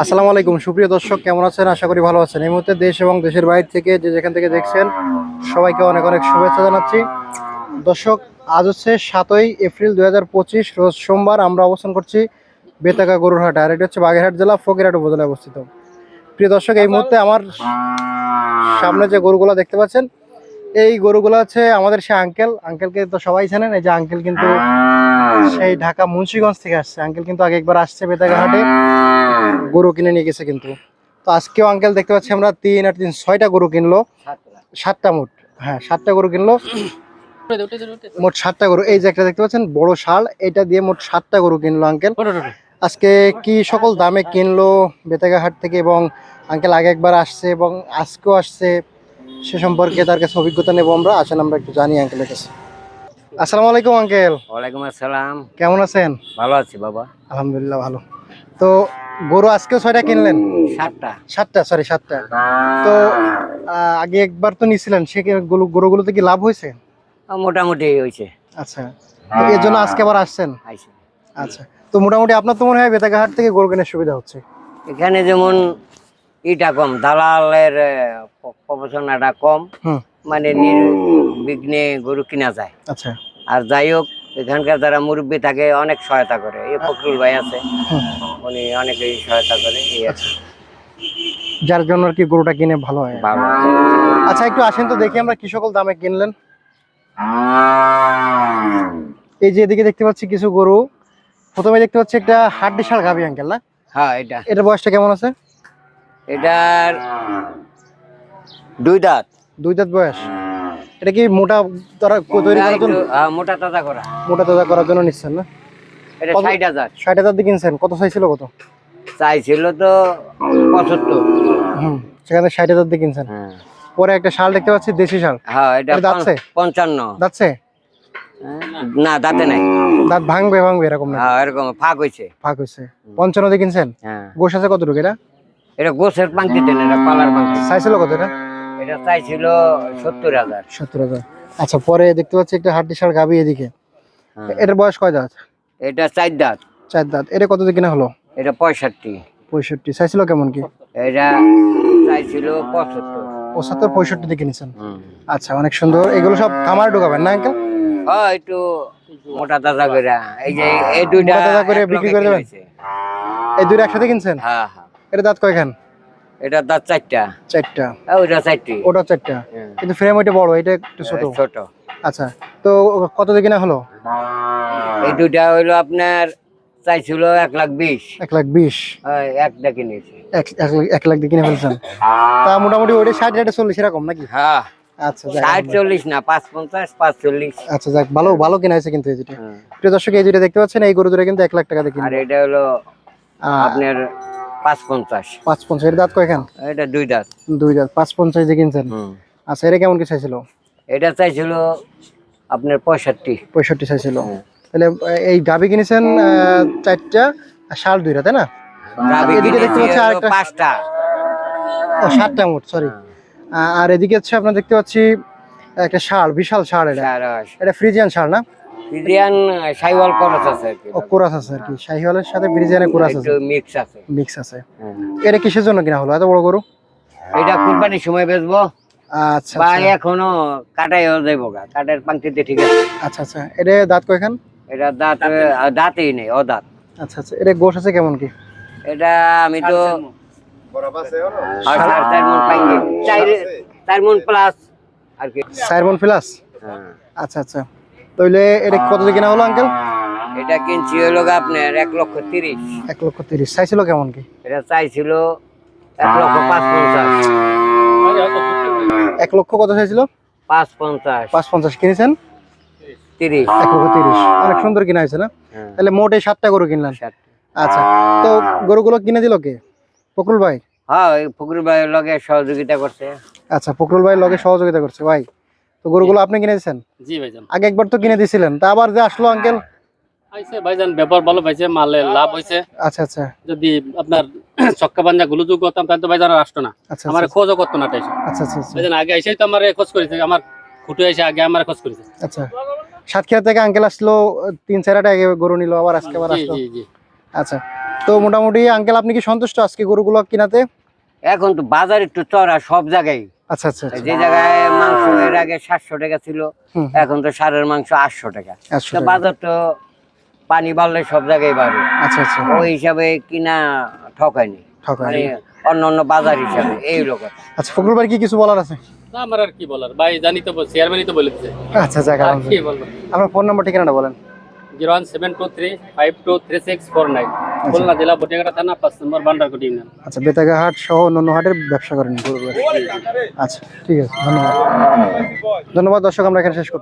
আসসালামু আলাইকুম। সুপ্রিয় দর্শক, কেমন আছেন? আশা করি ভালো আছেন। এই মুহূর্তে দেশ এবং দেশের বাইরে থেকে যে যেখান থেকে দেখছেন, সবাইকে অনেক অনেক শুভেচ্ছা জানাচ্ছি। দর্শক, আজ হচ্ছে সাতই এপ্রিল দু হাজার পঁচিশ, রোজ সোমবার আমরা অবস্থান করছি বেতাকা গরুরহাট, আর এটা হচ্ছে বাগেরহাট জেলা, ফকিরহাট উপজেলায় অবস্থিত। প্রিয় দর্শক, এই মুহূর্তে আমার সামনে যে গরুগুলো দেখতে পাচ্ছেন, এই গরুগুলো হচ্ছে আমাদের সে আঙ্কেল। আঙ্কেলকে তো সবাই জানেন এই যে আঙ্কেল কিন্তু সেই ঢাকা মুন্সিগঞ্জ থেকে আসছে। আঙ্কেল কিন্তু আগে একবার আসছে বেতাগা হাটে। গরু কিনে নিয়ে গেছে কিন্তু। তো আজকেও আঙ্কেল দেখতে পাচ্ছি আমরা তিন আর তিন ছয়টা গরু কিনলো। সাতটা মোট হ্যাঁ সাতটা গরু কিনলো। মোট সাতটা গরু এই যে একটা দেখতে পাচ্ছেন বড় শাল এটা দিয়ে মোট সাতটা গরু কিনলো আঙ্কেল আজকে কি সকল দামে কিনলো বেতাগা হাট থেকে এবং আঙ্কেল আগে একবার আসছে এবং আজকেও আসছে সে সম্পর্কে তার কাছে অভিজ্ঞতা নেব আমরা আসেন আমরা একটু জানি আঙ্কেলের কাছে। আসসালামু আলাইকুম আঙ্কেল ওয়ালাইকুম আসসালাম। কেমন আছেন? ভালো আছি বাবা। আলহামদুলিল্লাহ ভালো। তো গরু আজকেও ছয়টা কিনলেন? সাতটা। সাতটা সরি সাতটা। তো আগে একবার তো নিছিলেন সে গরু গরুগুলোতে কি লাভ হয়েছে? মোটামুটি হয়েছে। আচ্ছা এর জন্য আজকে আবার আসছেন? আচ্ছা তো মোটামুটি আপনার তো মনে হয় বেতাঘাট থেকে গরু কেনার সুবিধা হচ্ছে? এখানে যেমন ইটা কম দালালের প্রবচনাটা কম। মানে নির্বিঘ্নে গরু কিনা যায়। আচ্ছা। আর যাই হোক এখানকার যারা মুরব্বী থাকে অনেক সহায়তা করে। এই ফখরুল ভাই আছে উনি অনেকেই সহায়তা করে এই আর কি। যার জন্য আর কি গরুটা কিনে ভালো হয়। আচ্ছা একটু আসেন তো দেখি আমরা কি সকল দামে কিনলেন। এই যে এদিকে দেখতে পাচ্ছি কিছু গরু। প্রথমে দেখতে পাচ্ছি একটা হাড্ডি সার গাভি আঙ্কেল না? হ্যাঁ এটা। এটার বয়সটা কেমন আছে? এটার দুই দাঁত। দুই দাঁত বয়স। এটা কি মোটা তারা তৈরি করার জন্য? মোটা তাজা করা। মোটা তাজা করার জন্য নিচ্ছেন না? এটা কত? ষাট হাজার। ষাট হাজার দিয়ে কিনছেন? কত চাইছিল কত? চাইছিল তো পঁচাত্তর। হুম সেখানে ষাট হাজার দিয়ে কিনছেন। হ্যাঁ। পরে একটা শাল দেখতে পাচ্ছি দেশি শাল। হ্যাঁ এটা দাঁতছে? পঞ্চ- পঞ্চান্ন। দাঁতছে? না দাঁতে নাই। দাঁত ভাঙবে ভাঙবে এরকম না হ্যাঁ এরকম ফাঁক হয়েছে ফাঁক হয়েছে পঞ্চান্ন দিয়ে কিনছেন? হ্যাঁ। গোশ আছে কতটুকু এটা? এটা গোছের পাঙ্কি দেন এটা পালার পাঙ্কি চাইছিল কত এটা? এটা চাইছিল সত্তর হাজার। সত্তর হাজার। আচ্ছা পরে দেখতে পাচ্ছি একটা হাড্ডি শাল গাবি এদিকে। হ্যাঁ। এটার বয়স কয় দাঁত? এটা চার দাঁত। চার দাঁত। এটা কত কিনা হলো? এটা পঁয়ষট্টি। পঁয়ষট্টি। চাইছিল কেমন কি? এটা চাইছিল পঁচাত্তর। পঁচাত্তর পঁয়ষট্টি দিয়ে কিনেছেন। আচ্ছা অনেক সুন্দর। এগুলো সব খামারে ঢোকাবেন না আঙ্কেল? হ্যাঁ একটু মোটা তাজা করে। এই যে এই দুইটা তাজা করে বিক্রি করে দেবেন? এই দুইটা একসাথে কিনছেন? হ্যাঁ হ্যাঁ। এটা দাঁত কয়খান? এটা দাঁত চারটা। চারটা। হ্যাঁ, ওইটা চারটি। ওটা চারটা। হ্যাঁ। কিন্তু ফ্রেম ওইটা বড় এটা একটু ছোট। ছোট। আচ্ছা তো কত দিয়ে কিনা হলো? এই দুইটা হইল আপনার চাইছিল এক লাখ বিশ। এক লাখ বিশ। হ্যাঁ, একটা কিনেছি। এক এক লাখ- এক লাখ দিয়ে কিনে ফেলছেন। তা মোটামুটি ওইটা ষাট রেটে চল্লিশ এরকম নাকি? হ্যাঁ। আচ্ছা যাক। আচ্ছা যাক ভালো ভালো কিনা হয়েছে কিন্তু এই দুটো দর্শক এই দুটো দেখতে পাচ্ছেন এই গরু দুটো কিন্তু এক লাখ টাকা দিয়ে আর এটা হলো আপনার পাঁচ পঞ্চাশ পাঁচ পঞ্চাশ এর দাঁত কয়খান? এটা দুই দাঁত। দুই দাঁত পাঁচ পঞ্চাশ দিয়ে কিনছেন? আচ্ছা এটা কেমন কি চাইছিল? এটা চাইছিল আপনার পঁয়ষট্টি। পঁয়ষট্টি চাইছিল। তাহলে এই গাবি কিনেছেন চারটা আর শাল দুইটা তাই না? এদিকে দেখতে পাচ্ছি আরেকটা পাঁচটা। ও সাতটা মোট সরি আর এদিকে হচ্ছে আপনার দেখতে পাচ্ছি একটা শাল বিশাল শাল এটা। এটা ফ্রিজিয়ান শাল না? ফ্রিজিয়ান সাইওয়াল করস আছে আর কি ও কোরাস আছে আর কি। শাহিওয়ালের সাথে ফ্রিজিয়ানের কোরাস আছে। মিক্স আছে। মিক্স আছে। হ্যাঁ। এটা কিসের জন্য কিনা হলো? এত বড় গরু? এটা কুরবানির সময় বেচবো। আচ্ছা বা আচ্ছা। এখনও কাটাইও যাইব গা। কাটের পাঙ্কিতে ঠিক আছে। আচ্ছা আচ্ছা। এটা দাঁত কয়খান? এটা দাঁত দাঁতেই নেই ও দাঁত আচ্ছা আচ্ছা। এটা গোশ আছে কেমন কি? এটা আমি তো চার মন। মন প্লাস আর কি। প্লাস হ্যাঁ। আচ্ছা আচ্ছা। তাহলে এটা কত দিয়ে কিনা হলো আঙ্কেল এটা কিনছি হলো আপনার এক লক্ষ তিরিশ। এক লক্ষ তিরিশ। চাইছিল কেমন কি? এটা চাইছিল এক লক্ষ পাঁচ পঞ্চাশ এক লক্ষ কত চাইছিল? পাঁচ পঞ্চাশ পাঁচ পঞ্চাশ কিনেছেন? তিরিশ। এক লক্ষ তিরিশ। অনেক সুন্দর কিনা হয়েছে না? হ্যাঁ। তাহলে মোট এই সাতটা গরু কিনলাম আচ্ছা তো গরুগুলো কিনে দিল কে? ফকরুল ভাই? হ্যাঁ ফকরুল ভাইয়ের লগে সহযোগিতা করছে। আচ্ছা ফকরুল ভাই লগে সহযোগিতা করছে। ভাই তো গরুগুলো আপনি কিনে দিয়েছেন? জি ভাইজান। আগে একবার তো কিনে দিয়েছিলেন। তা আবার যে আসলো আঙ্কেল? আইসে ভাইজান ব্যাপার ভালো পাইছে মালে লাভ হয়েছে। আচ্ছা আচ্ছা। যদি আপনার ছক্কা পাঞ্জা গুলো যোগ করতাম তাহলে তো ভাইজান আসতো না। আচ্ছা আমার আচ্ছা খোঁজও করতো না তাই। আচ্ছা আচ্ছা আচ্ছা। ভাইজান আগে এসেই তো আমার খোঁজ করেছে আমার খুঁটে এসে আগে আমার খোঁজ করেছে। আচ্ছা। সাতক্ষীরা থেকে আঙ্কেল আসলো তিন চারটা আগে গরু নিল আবার আজকে আবার আসলো। জি জি। আচ্ছা। তো মোটামুটি আঙ্কেল আপনি কি সন্তুষ্ট আজকে গরুগুলো কিনাতে? এখন তো বাজার একটু চড়া সব জায়গায়। আচ্ছা আচ্ছা আচ্ছা। যে জায়গায় মাংস এর আগে সাতশো টাকা ছিল এখন তো সারের মাংস আটশো টাকা। বাজার তো পানি বাড়লে সব জায়গায় বাড়ে। আচ্ছা আচ্ছা। ওই হিসাবে কিনা ঠকায়নি। ঠকায় মানে অন্য অন্য বাজার হিসাবে এইরকম আচ্ছা ভাই কি কিছু বলার আছে? না, আমার আর কি বলার? ভাই জানি তো চেয়ারম্যানই তো বলে দিচ্ছে আচ্ছা কি বলব? আপনার ফোন নাম্বার ঠিকানাটা বলেন। Zero one seven two three five two three six four nine Khulna জেলা বটিয়াঘাটা থানা পাঁচ নম্বর বান্ডারকুটি ইউনিয়ন। আচ্ছা বেতাগা হাট সহ অন্যান্য হাটের ব্যবসা করেন গরুর ব্যবসা। আচ্ছা ঠিক আছে ধন্যবাদ। ধন্যবাদ দর্শক আমরা এখানে শেষ করছি।